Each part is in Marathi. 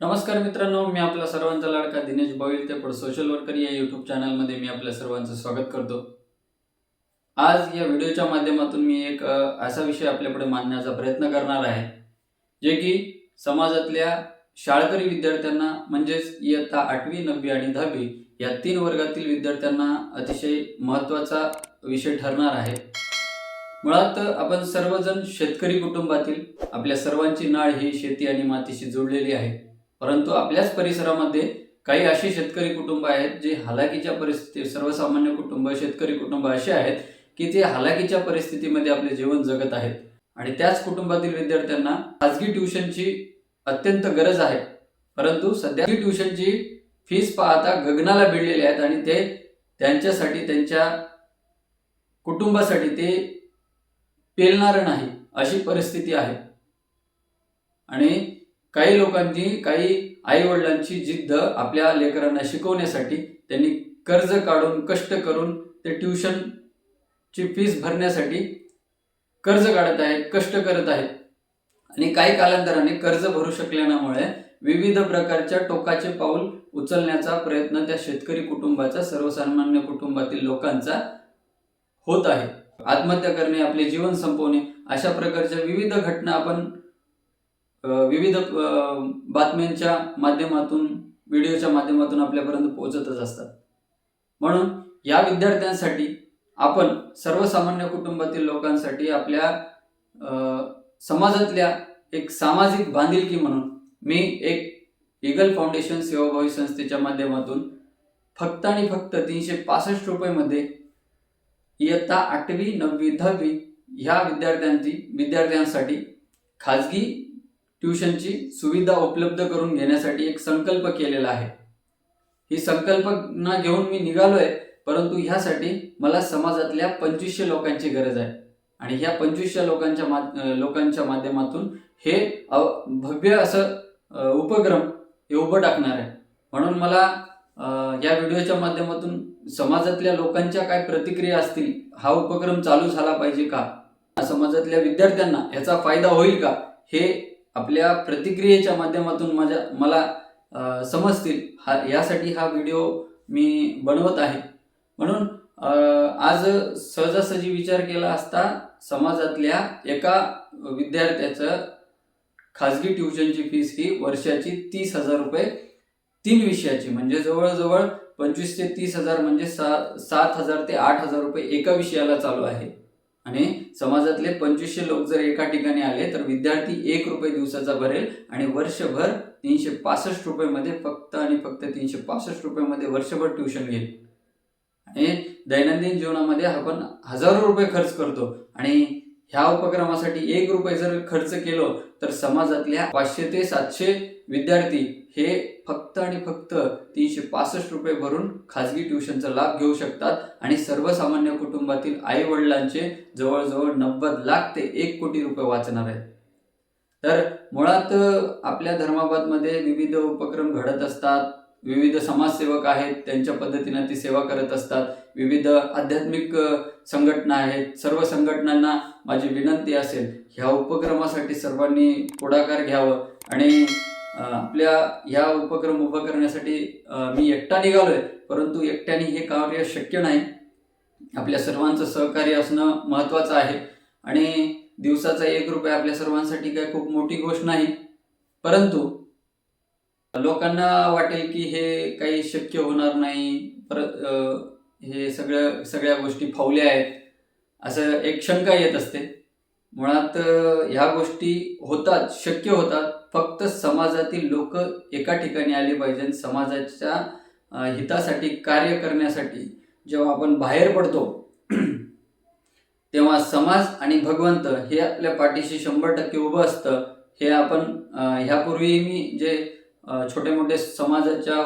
नमस्कार मित्रांनो मी आपला सर्वांचा लाडका दिनेश बॉईल ते पण सोशल वर्कर या यूट्यूब चॅनलमध्ये मी आपल्या सर्वांचं स्वागत करतो. आज या व्हिडिओच्या माध्यमातून मी एक असा विषय आपल्यापुढे मांडण्याचा प्रयत्न करणार आहे जे की समाजातल्या शाळकरी विद्यार्थ्यांना म्हणजेच इयत्ता आठवी नववी आणि दहावी या तीन वर्गातील विद्यार्थ्यांना अतिशय महत्त्वाचा विषय ठरणार आहे. मुळात आपण सर्वजण शेतकरी कुटुंबातील आपल्या सर्वांची नाळ ही शेती आणि मातीशी जोडलेली आहे. परंतु आपल्याच परिसरामध्ये काही अशी शेतकरी कुटुंब आहेत जे हालाकीच्या परिस्थिती सर्वसामान्य कुटुंब शेतकरी कुटुंब असे आहेत की ते हालाकीच्या परिस्थितीमध्ये आपले जीवन जगत आहेत. आणि त्याच कुटुंबातील विद्यार्थ्यांना खाजगी ट्युशनची अत्यंत गरज आहे. परंतु सध्या ट्युशनची फीस पाहता गगनाला भिडलेली आहेत आणि ते त्यांच्यासाठी त्यांच्या कुटुंबासाठी ते पेलणारं नाही अशी परिस्थिती आहे. आणि काही लोकांची काही आई वडिलांची जिद्द आपल्या लेकरांना शिकवण्यासाठी त्यांनी कर्ज काढून कष्ट करून ते ट्युशनची फीस भरण्यासाठी कर्ज काढत आहेत कष्ट करत आहेत. आणि काही कालांतराने कर्ज भरू शकल्यामुळे विविध प्रकारच्या टोकाचे पाऊल उचलण्याचा प्रयत्न त्या शेतकरी कुटुंबाचा सर्वसामान्य कुटुंबातील लोकांचा होत आहे. आत्महत्या करणे आपले जीवन संपवणे अशा प्रकारच्या विविध घटना आपण विविध बातम्यांच्या माध्यमातून व्हिडिओच्या माध्यमातून आपल्यापर्यंत पोहोचतच असतात. म्हणून या विद्यार्थ्यांसाठी आपण सर्वसामान्य कुटुंबातील लोकांसाठी आपल्या समाजातल्या एक सामाजिक बांधिलकी म्हणून मी एक इगल फाउंडेशन सेवाभावी संस्थेच्या माध्यमातून फक्त आणि फक्त तीनशे पासष्ट रुपयेमध्ये इयत्ता आठवी नववी दहावी ह्या विद्यार्थ्यांची विद्यार्थ्यांसाठी खाजगी ट्युशनची सुविधा उपलब्ध करून घेण्यासाठी एक संकल्प केलेला आहे. ही संकल्पना घेऊन मी निघालोय परंतु ह्यासाठी मला समाजातल्या पंचवीसशे लोकांची गरज आहे. आणि ह्या पंचवीसशे लोकांच्या माध लोकांच्या माध्यमातून हे भव्य असं उपक्रम हे उभं टाकणार आहे. म्हणून मला या व्हिडिओच्या माध्यमातून समाजातल्या लोकांच्या काय प्रतिक्रिया असतील हा उपक्रम चालू झाला पाहिजे का? समाजातल्या विद्यार्थ्यांना याचा फायदा होईल का? हे आपल्या प्रतिक्रियेच्या माध्यमातून माझ्या मला समजतील. हा यासाठी हा व्हिडिओ मी बनवत आहे. म्हणून आज सहजासहजी विचार केला असता समाजातल्या एका विद्यार्थ्याचं खाजगी ट्युशनची फीस ही वर्षाची तीस हजार रुपये तीन विषयाची. म्हणजे जवळजवळ पंचवीस ते तीस हजार म्हणजे सा सात हजार ते आठ हजार रुपये एका विषयाला चालू आहे. आणि समाजातले पंचवीसशे लोक जर एका ठिकाणी आले तर विद्यार्थी एक रुपये दिवसाचा भरेल आणि वर्षभर तीनशे पासष्ट रुपयेमध्ये फक्त आणि फक्त तीनशे पासष्ट रुपयेमध्ये वर्षभर ट्युशन घेईल. आणि दैनंदिन जीवनामध्ये आपण हजारो रुपये खर्च करतो आणि ह्या उपक्रमासाठी एक रुपये जर खर्च केलो तर समाजातल्या पाचशे ते सातशे विद्यार्थी हे फक्त आणि फक्त तीनशे पासष्ट रुपये भरून खाजगी ट्युशनचा लाभ घेऊ शकतात. आणि सर्वसामान्य कुटुंबातील आई वडिलांचे जवळजवळ नव्वद लाख ते एक कोटी रुपये वाचणार आहेत. तर मुळात आपल्या धर्माबादमध्ये विविध उपक्रम घडत असतात. विविध समाजसेवक आहेत त्यांच्या पद्धतीनं ती सेवा करत असतात. विविध आध्यात्मिक संघटना आहेत. सर्व संघटनांना माझी विनंती असेल ह्या उपक्रमासाठी सर्वांनी पुढाकार घ्यावं आणि आपल्या ह्या उपक्रम उभं करण्यासाठी मी एकटा निघालोय परंतु एकट्याने हे कार्य शक्य नाही. आपल्या सर्वांचं सहकार्य असणं महत्त्वाचं आहे. आणि दिवसाचा एक रुपये आपल्या सर्वांसाठी काय खूप मोठी गोष्ट नाही. परंतु लोकांना वाटेल की हे काही शक्य होणार नाही परत हे सगळ्या सगळ्या गोष्टी फावल्या आहेत असं एक शंका येत असते. मुळात ह्या गोष्टी होतात शक्य होतात फक्त समाजातील लोक एका ठिकाणी आले पाहिजे समाजाच्या हितासाठी कार्य करण्यासाठी जेव्हा आपण बाहेर पडतो तेव्हा समाज आणि भगवंत हे आपल्या पाठीशी शंभर टक्के उभं असतं. हे आपण ह्यापूर्वी मी जे छोटे मोठे समाजाच्या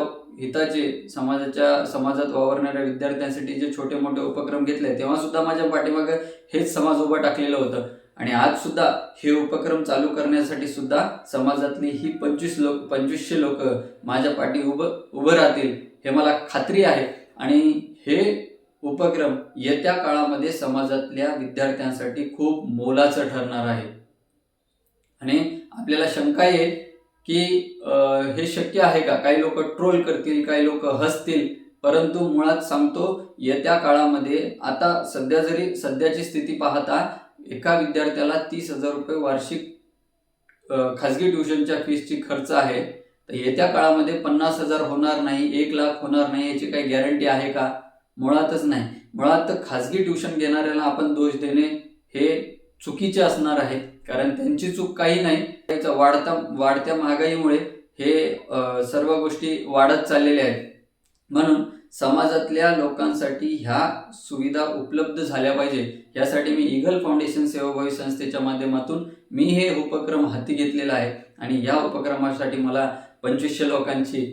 हिताचे समाजाच्या समाजात वावरणाऱ्या विद्यार्थ्यांसाठी जे छोटे मोठे उपक्रम घेतले तेव्हा सुद्धा माझ्या पाठीमागं हेच समाज उभं टाकलेलं होतं. आणि आज सुद्धा हे उपक्रम चालू करण्यासाठी सुद्धा समाजातली ही पंचवीस लोक पंचवीसशे लोक माझ्या पाठी उभं उभं राहतील हे मला खात्री आहे. आणि हे उपक्रम येत्या काळामध्ये समाजातल्या विद्यार्थ्यांसाठी खूप मोलाचं ठरणार आहे. आणि आपल्याला शंका येईल की हे शक्य आहे का? काही लोक ट्रोल करतील काही लोक हसतील. परंतु मुळात सांगतो येत्या काळामध्ये आता सध्या जरी सध्याची स्थिती पाहता एका विद्यार्थ्याला तीस हजार रुपये वार्षिक खाजगी ट्युशनच्या फीसची खर्च आहे. तर येत्या काळामध्ये पन्नास हजार होणार नाही एक लाख होणार नाही याची काही गॅरंटी आहे का? मुळातच नाही. मुळात खाजगी ट्युशन घेणाऱ्याला आपण दोष देणे हे चुकीचे असणार आहे. कारण त्यांची चूक काही नाही. त्याच्या वाढता वाढत्या महागाईमुळे हे सर्व गोष्टी वाढत चाललेल्या आहेत. म्हणून समाजातल्या लोकांसाठी ह्या सुविधा उपलब्ध झाल्या पाहिजे. यासाठी मी इगल फाउंडेशन सेवाभावी संस्थेच्या माध्यमातून मी हे उपक्रम हाती घेतलेला आहे. आणि या उपक्रमासाठी मला पंचवीसशे लोकांची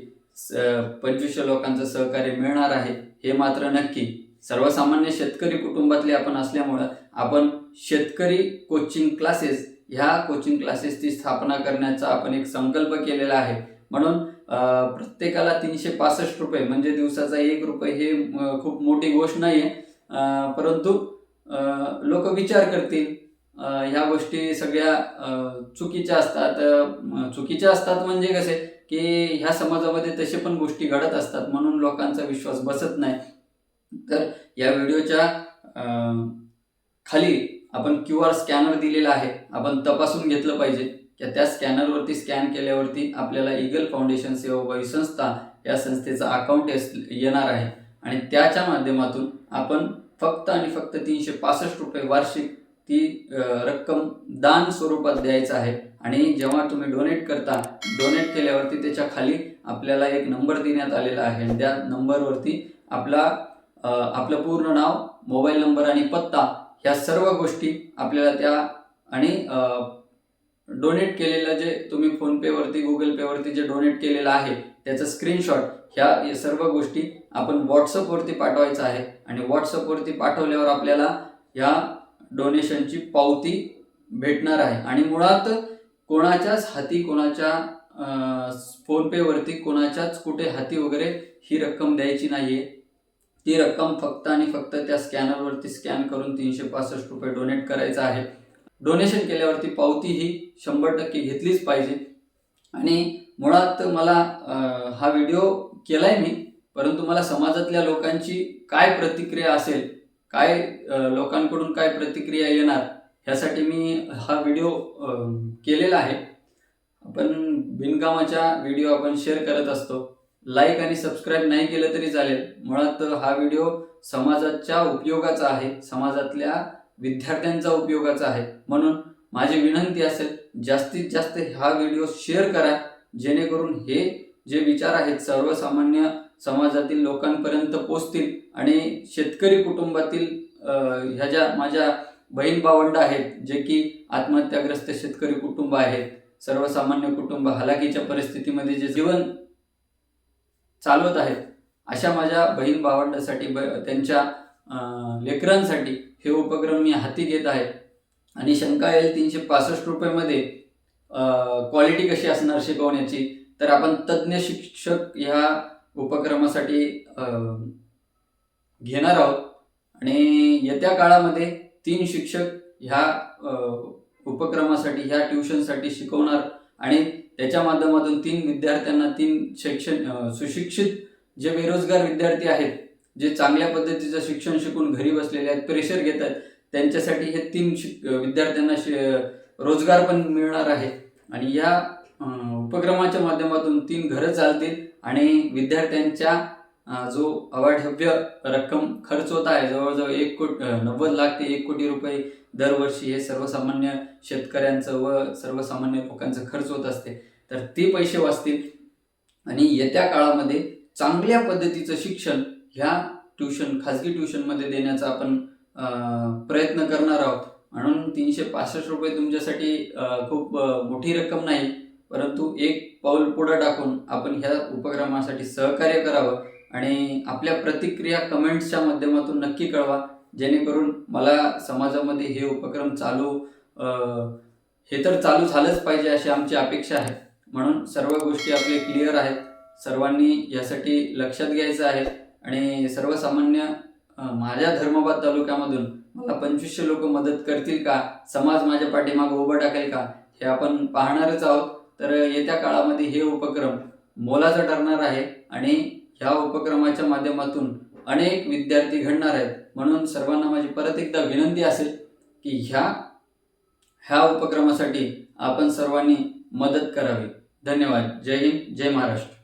पंचवीसशे लोकांचं सहकार्य मिळणार आहे हे मात्र नक्की. सर्वसामान्य शेतकरी कुटुंबातले आपण असल्यामुळं आपण शेतकरी कोचिंग क्लासेस ह्या कोचिंग क्लासेसची स्थापना करण्याचा आपण एक संकल्प केलेला आहे. म्हणून प्रत्येकाला तीनशे पासष्ट रुपये म्हणजे दिवसाचा एक रुपये हे खूप मोठी गोष्ट नाही आहे परंतु लोक विचार करतील ह्या गोष्टी सगळ्या चुकीच्या असतात. चुकीच्या असतात म्हणजे कसे की ह्या समाजामध्ये तसे पण गोष्टी घडत असतात. म्हणून लोकांचा विश्वास बसत नाही. तर या व्हिडिओच्या खाली आपण क्यू आर स्कॅनर दिलेला आहे. आपण तपासून घेतलं पाहिजे. की त्या स्कॅनरवरती स्कॅन केल्यावरती आपल्याला इगल फाउंडेशन सेवाभावी संस्था या संस्थेचा अकाउंट येणार आहे. आणि त्याच्या माध्यमातून आपण फक्त आणि फक्त तीनशे पासष्ट रुपये वार्षिक ती रक्कम दान स्वरूपात द्यायचं आहे. आणि जेव्हा तुम्ही डोनेट करता डोनेट केल्यावरती त्याच्याखाली आपल्याला एक नंबर देण्यात आलेला आहे. त्या नंबरवरती आपला आपलं पूर्ण नाव मोबाईल नंबर आणि पत्ता ह्या सर्व गोष्टी आपल्याला त्या आणि डोनेट केलेलं जे तुम्ही फोनपेवरती गुगल पेवरती जे डोनेट केलेलं आहे त्याचं स्क्रीनशॉट ह्या या सर्व गोष्टी आपण व्हॉट्सअपवरती पाठवायचं आहे. आणि व्हॉट्सअपवरती पाठवल्यावर आपल्याला ह्या डोनेशनची पावती भेटणार आहे. आणि मुळात कोणाच्याच हाती कोणाच्या फोनपेवरती कोणाच्याच कुठे हाती वगैरे ही रक्कम द्यायची नाही आहे ती रक्कम फक्त आणि फक्त त्या स्कॅनरवरती स्कॅन करून तीनशे पासष्ट रुपये डोनेट करायचं आहे. डोनेशन केल्यावरती पावती ही शंभर टक्के घेतलीच पाहिजे. आणि मुळात मला हा व्हिडिओ केलाय मी परंतु मला समाजातल्या लोकांची काय प्रतिक्रिया असेल काय लोकांकडून काय प्रतिक्रिया येणार ह्यासाठी मी हा व्हिडिओ केलेला आहे. आपण बिनकामाच्या व्हिडिओ आपण शेअर करत असतो. लाईक आणि सबस्क्राईब नाही केलं तरी चालेल. मुळात हा व्हिडिओ समाजाच्या उपयोगाचा आहे. समाजातल्या विद्यार्थ्यांचा उपयोगाचा आहे. म्हणून माझी विनंती असेल जास्तीत जास्त हा व्हिडिओ शेअर करा. जेणेकरून हे जे विचार आहेत सर्वसामान्य समाजातील लोकांपर्यंत पोचतील आणि शेतकरी कुटुंबातील ह्या ज्या माझ्या बहीण भावंड आहेत जे की आत्महत्याग्रस्त शेतकरी कुटुंब आहेत सर्वसामान्य कुटुंब हलाखीच्या परिस्थितीमध्ये जे जीवन चालवत आहेत. अशा माझ्या बहीण भावंडासाठी ब त्यांच्या लेकरांसाठी हे उपक्रम मी हाती घेत आहे. आणि शंका येईल तीनशे पासष्ट रुपयामध्ये क्वालिटी कशी असणार शिकवण्याची? तर आपण तज्ज्ञ शिक्षक ह्या उपक्रमासाठी अं, घेणार आहोत. आणि येत्या काळामध्ये तीन शिक्षक ह्या उपक्रमासाठी ह्या ट्युशनसाठी शिकवणार आणि त्याच्या माध्यमातून तीन विद्यार्थ्यांना तीन शिक्षण सुशिक्षित जे बेरोजगार विद्यार्थी आहेत जे चांगल्या पद्धतीचं शिक्षण शिकून घरी बसलेले आहेत प्रेशर घेत आहेत त्यांच्यासाठी हे तीन शिक विद्यार्थ्यांना शि रोजगार पण मिळणार आहे. आणि या उपक्रमाच्या माध्यमातून तीन घरं चालतील आणि विद्यार्थ्यांच्या जो अवाढव्य रक्कम खर्च होत आहे जवळजवळ एक कोट नव्वद लाख ते एक कोटी रुपये दरवर्षी हे सर्वसामान्य शेतकऱ्यांचं व सर्वसामान्य लोकांचं खर्च होत असते. तर ते पैसे वाचतील. आणि येत्या काळामध्ये चांगल्या पद्धतीचं शिक्षण ह्या ट्युशन खाजगी ट्युशनमध्ये देण्याचा आपण प्रयत्न करणार आहोत. म्हणून तीनशे पासष्ट रुपये तुमच्यासाठी खूप मोठी रक्कम नाही परंतु एक पाऊल पुढं टाकून आपण ह्या उपक्रमासाठी सहकार्य करावं आणि आपल्या प्रतिक्रिया कमेंट्सच्या माध्यमातून नक्की कळवा. जेणेकरून मला समाजामध्ये हे उपक्रम चालू हे तर चालू झालंच पाहिजे अशी आमची अपेक्षा आहे. म्हणून सर्व गोष्टी आपले क्लिअर आहेत. सर्वांनी यासाठी लक्षात घ्यायचं आहे. आणि सर्वसामान्य माझ्या धर्माबाद तालुक्यामधून मला पंचवीसशे लोक मदत करतील का? समाज माझ्या पाठीमागं उभं टाकेल का? हे आपण पाहणारच आहोत. तर येत्या काळामध्ये हे उपक्रम मोलाचा ठरणार आहे. आणि ह्या उपक्रमाच्या माध्यमातून अनेक विद्यार्थी घडणार आहेत. म्हणून सर्वांना माझी परत एकदा विनंती असेल की ह्या ह्या उपक्रमासाठी आपण सर्वांनी मदत करावी. धन्यवाद. जय हिंद. जय महाराष्ट्र.